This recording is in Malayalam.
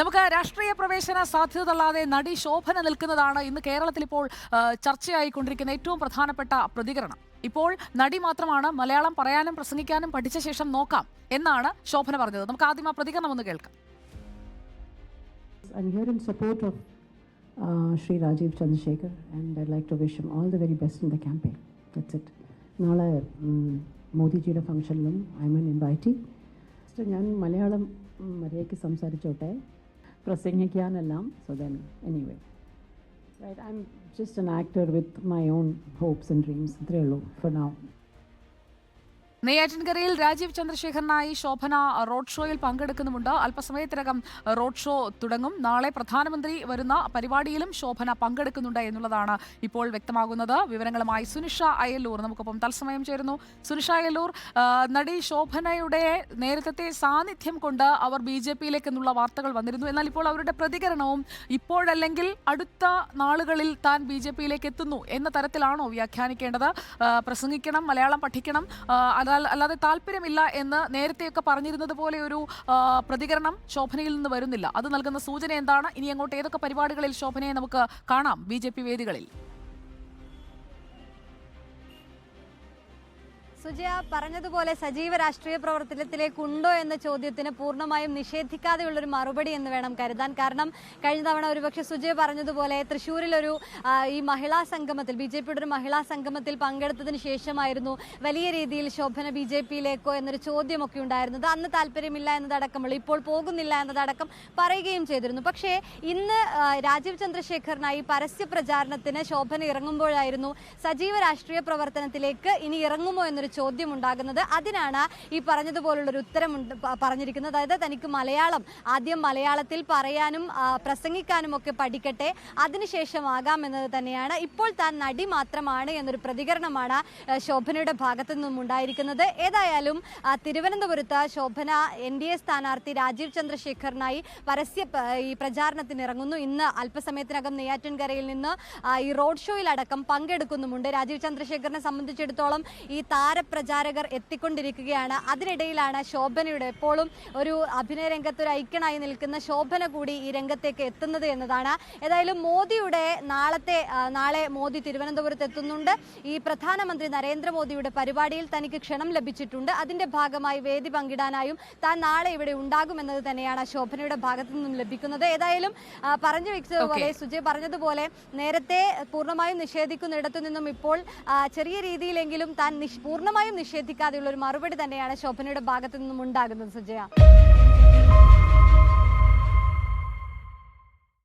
നമുക്ക് രാഷ്ട്രീയ പ്രവേശന സാധ്യത തള്ളാതെ നടി ശോഭന നിൽക്കുന്നതാണ് ഇന്ന് കേരളത്തിൽ ഇപ്പോൾ ചർച്ചയായി ചർച്ചയായിക്കൊണ്ടിരിക്കുന്ന ഏറ്റവും പ്രധാനപ്പെട്ട പ്രതികരണം. ഇപ്പോൾ നടി മാത്രമാണ് മലയാളം പറയാനും പ്രസംഗിക്കാനും പഠിച്ച ശേഷം നോക്കാം എന്നാണ് ശോഭന പറഞ്ഞത്. നമുക്ക് ആദ്യം ആ പ്രതികരണം ഒന്ന് കേൾക്കാം. I'm here in support of uh, Sri Rajiv Chandrasekhar, and I'd like to wish him all the very best in the campaign. That's it. നാളെ മോദിജിയുടെ ഫംഗ്ഷനിലും ഐ മൻ ഇൻവൈറ്റി ഞാൻ മലയാളം മര്യാദയ്ക്ക് സംസാരിച്ചോട്ടെ? പ്രസംഗിക്കാനെല്ലാം so then anyway right I'm just an actor with my own hopes and dreams ഇത്രയേ ഉള്ളൂ ഫോർ നൗ നെയ്യാറ്റിൻകരയിൽ രാജീവ് ചന്ദ്രശേഖരനായി ശോഭന റോഡ് ഷോയിൽ പങ്കെടുക്കുന്നുമുണ്ട്. അല്പസമയത്തിനകം റോഡ് ഷോ തുടങ്ങും. നാളെ പ്രധാനമന്ത്രി വരുന്ന പരിപാടിയിലും ശോഭന പങ്കെടുക്കുന്നുണ്ട് എന്നുള്ളതാണ് ഇപ്പോൾ വ്യക്തമാകുന്നത്. വിവരങ്ങളുമായി സുനിഷ അയ്യല്ലൂർ നമുക്കൊപ്പം തത്സമയം ചേരുന്നു. സുനിഷ അയ്യല്ലൂർ നടി ശോഭനയുടെ നേരത്തെ സാന്നിധ്യം കൊണ്ട് അവർ ബി ജെ പിയിലേക്ക് എന്നുള്ള വാർത്തകൾ വന്നിരുന്നു. എന്നാൽ ഇപ്പോൾ അവരുടെ പ്രതികരണവും ഇപ്പോഴല്ലെങ്കിൽ അടുത്ത നാളുകളിൽ താൻ ബി ജെ പിയിലേക്ക് എത്തുന്നു എന്ന തരത്തിലാണോ വ്യാഖ്യാനിക്കേണ്ടത്? പ്രസംഗിക്കണം മലയാളം പഠിക്കണം അതാ- അല്ലാതെ താല്പര്യമില്ല എന്ന് നേരത്തെയൊക്കെ പറഞ്ഞിരുന്നത് പോലെ ഒരു പ്രതികരണം ശോഭനയിൽ നിന്ന് വരുന്നില്ല. അത് നൽകുന്ന സൂചന എന്താണ്? ഇനി അങ്ങോട്ട് ഏതൊക്കെ പരിപാടികളിൽ ശോഭനയെ നമുക്ക് കാണാം? ബി വേദികളിൽ. സുജയ പറഞ്ഞതുപോലെ സജീവ രാഷ്ട്രീയ പ്രവർത്തനത്തിലേക്കുണ്ടോ എന്ന ചോദ്യത്തിന് പൂർണമായും നിഷേധിക്കാതെയുള്ളൊരു മറുപടി എന്ന് വേണം കരുതാൻ. കാരണം കഴിഞ്ഞ തവണ ഒരുപക്ഷെ സുജയ പറഞ്ഞതുപോലെ തൃശ്ശൂരിലൊരു ഈ മഹിളാ സംഗമത്തിൽ ബി ജെ പിയുടെ ഒരു മഹിളാ സംഗമത്തിൽ പങ്കെടുത്തതിന് ശേഷമായിരുന്നു വലിയ രീതിയിൽ ശോഭന ബി ജെ പിയിലേക്കോ എന്നൊരു ചോദ്യമൊക്കെ ഉണ്ടായിരുന്നത്. അന്ന് താല്പര്യമില്ല എന്നതടക്കമുള്ള ഇപ്പോൾ പോകുന്നില്ല എന്നതടക്കം പറയുകയും ചെയ്തിരുന്നു. പക്ഷേ ഇന്ന് രാജീവ് ചന്ദ്രശേഖറിനായി പരസ്യ പ്രചാരണത്തിന് ശോഭന ഇറങ്ങുമ്പോഴായിരുന്നു സജീവ രാഷ്ട്രീയ പ്രവർത്തനത്തിലേക്ക് ഇനി ഇറങ്ങുമോ എന്നൊരു ചോദ്യം ഉണ്ടാകുന്നത് അതിനാണ് ഈ പറഞ്ഞതുപോലുള്ളൊരു ഉത്തരം പറഞ്ഞിരിക്കുന്നത്. അതായത് തനിക്ക് മലയാളം ആദ്യം മലയാളത്തിൽ പറയാനും പ്രസംഗിക്കാനും ഒക്കെ പഠിക്കട്ടെ അതിനുശേഷമാകാം എന്നത് തന്നെയാണ്. ഇപ്പോൾ താൻ നടി മാത്രമാണ് എന്നൊരു പ്രതികരണമാണ് ശോഭനയുടെ ഭാഗത്തു നിന്നും ഉണ്ടായിരിക്കുന്നത്. ഏതായാലും തിരുവനന്തപുരത്ത് ശോഭന എൻ ഡി എ സ്ഥാനാർത്ഥി രാജീവ് ചന്ദ്രശേഖറിനായി പരസ്യ ഈ പ്രചാരണത്തിന് ഇറങ്ങുന്നു ഇന്ന് അല്പസമയത്തിനകം നെയ്യാറ്റിൻകരയിൽ നിന്ന് ഈ റോഡ് ഷോയിലടക്കം പങ്കെടുക്കുന്നുമുണ്ട്. രാജീവ് ചന്ദ്രശേഖറിനെ സംബന്ധിച്ചിടത്തോളം ഈ താരപ്രചാരകർ എത്തിക്കൊണ്ടിരിക്കുകയാണ്. അതിനിടയിലാണ് ശോഭനയുടെ എപ്പോഴും ഒരു അഭിനയ രംഗത്ത് ഒരു ഐക്യനായി നിൽക്കുന്ന ശോഭന കൂടി ഈ രംഗത്തേക്ക് എത്തുന്നത് എന്നതാണ്. ഏതായാലും മോദിയുടെ നാളത്തെ നാളെ മോദി തിരുവനന്തപുരത്ത് എത്തുന്നുണ്ട്. ഈ പ്രധാനമന്ത്രി നരേന്ദ്രമോദിയുടെ പരിപാടിയിൽ തനിക്ക് ക്ഷണം ലഭിച്ചിട്ടുണ്ട്. അതിന്റെ ഭാഗമായി വേദി പങ്കിടാനായും താൻ നാളെ ഇവിടെ ഉണ്ടാകുമെന്നത് തന്നെയാണ് ശോഭനയുടെ ഭാഗത്തു നിന്നും ലഭിക്കുന്നത്. ഏതായാലും പറഞ്ഞു വെച്ചതുപോലെ സുജയ് പറഞ്ഞതുപോലെ നേരത്തെ പൂർണമായും നിഷേധിക്കുന്നിടത്തു നിന്നും ഇപ്പോൾ ചെറിയ രീതിയിലെങ്കിലും താൻ നിഷ്- പൂർണമായും നിഷേധിക്കാതെയുള്ള ഒരു മറുപടി തന്നെയാണ് ശോഭനയുടെ ഭാഗത്തു നിന്നും ഉണ്ടാകുന്നത് സുജയ.